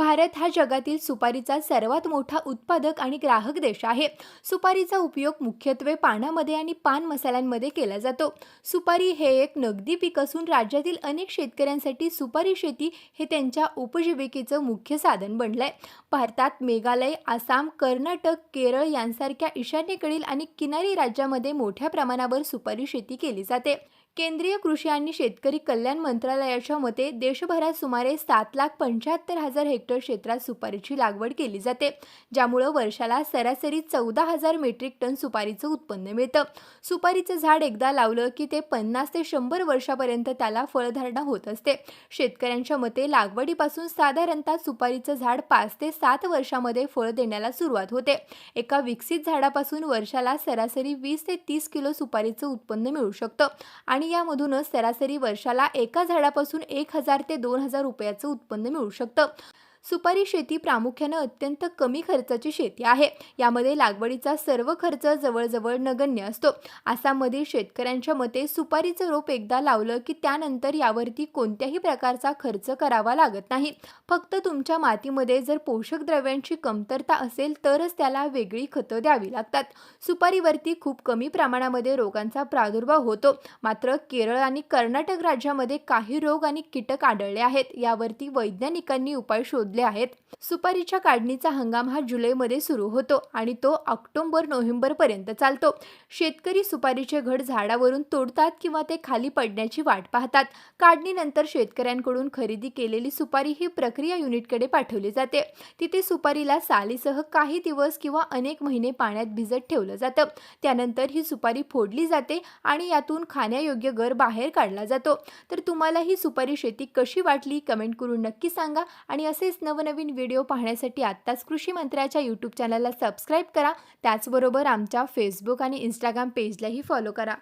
भारत हा जगातील सुपारीचा सर्वात मोठा उत्पादक आणि ग्राहक देश आहे. सुपारीचा उपयोग मुख्यत्वे पानामध्ये आणि पान मसाल्यांमध्ये केला जातो. सुपारी हे एक नगदी पीक असून राज्यातील अनेक शेतकऱ्यांसाठी सुपारी शेती हे त्यांच्या उपजीविकेचं मुख्य साधन बनलंय. भारतात मेघालय आसाम कर्नाटक केरळ यांसारख्या ईशान्येकडील आणि किनारी राज्यामध्ये मोठ्या प्रमाणावर सुपारी शेती केली जाते. केंद्रीय कृषी आणि शेतकरी कल्याण मंत्रालयाच्या मते देशभरात सुमारे सात लाख पंच्याहत्तर हजार हेक्टर क्षेत्रात सुपारीची लागवड केली जाते ज्यामुळं वर्षाला सरासरी चौदा हजार मेट्रिक टन सुपारीचं उत्पन्न मिळतं. सुपारीचं झाड एकदा लावलं की ते पन्नास ते शंभर वर्षापर्यंत त्याला फळधारणा होत असते. शेतकऱ्यांच्या मते लागवडीपासून साधारणतः सुपारीचं झाड पाच ते सात वर्षामध्ये फळ देण्याला सुरुवात होते. एका विकसित झाडापासून वर्षाला सरासरी वीस ते तीस किलो सुपारीचं उत्पन्न मिळू शकतं आणि यामधूनच सरासरी वर्षाला एका झाडापासून एक हजार ते दोन हजार रुपयाचं उत्पन्न मिळू शकतं. सुपारी शेती प्रामुख्यानं अत्यंत कमी खर्चाची शेती आहे. यामध्ये लागवडीचा सर्व खर्च जवळजवळ नगण्य असतो. आसाममधील शेतकऱ्यांच्या मते सुपारीचं रोप एकदा लावलं की त्यानंतर यावरती कोणत्याही प्रकारचा खर्च करावा लागत नाही. फक्त तुमच्या मातीमध्ये जर पोषक द्रव्यांची कमतरता असेल तरच त्याला वेगळी खतं द्यावी लागतात. सुपारीवरती खूप कमी प्रमाणामध्ये रोगांचा प्रादुर्भाव होतो. मात्र केरळ आणि कर्नाटक राज्यामध्ये काही रोग आणि कीटक आढळले आहेत. यावरती वैज्ञानिकांनी उपाय शोध शोधले आहेत. सुपारीच्या काढणीचा हंगाम हा जुलैमध्ये सुरू होतो आणि तो ऑक्टोबर नोव्हेंबर पर्यंत चालतो. शेतकरी सुपारीचे घड झाडावरून तोडतात किंवा ते खाली पडण्याची वाट पाहतात. काढणीनंतर शेतकऱ्यांकडून खरेदी केलेली सुपारी ही प्रक्रिया युनिटकडे पाठवली जाते. तिथे सुपारीला सालीसह काही दिवस किंवा अनेक महिने पाण्यात भिजत ठेवलं जातं. त्यानंतर ही सुपारी फोडली जाते आणि यातून खाण्यायोग्य गर बाहेर काढला जातो. तर तुम्हाला ही सुपारी शेती कशी वाटली? कमेंट करून नक्की सांगा आणि असेच नवनवीन व्हिडिओ पाहण्यासाठी आत्ताच कृषी मंत्र्याच्या यूट्यूब चॅनलला सबस्क्राईब करा. त्याचबरोबर आमच्या फेसबुक आणि इंस्टाग्राम पेजलाही फॉलो करा.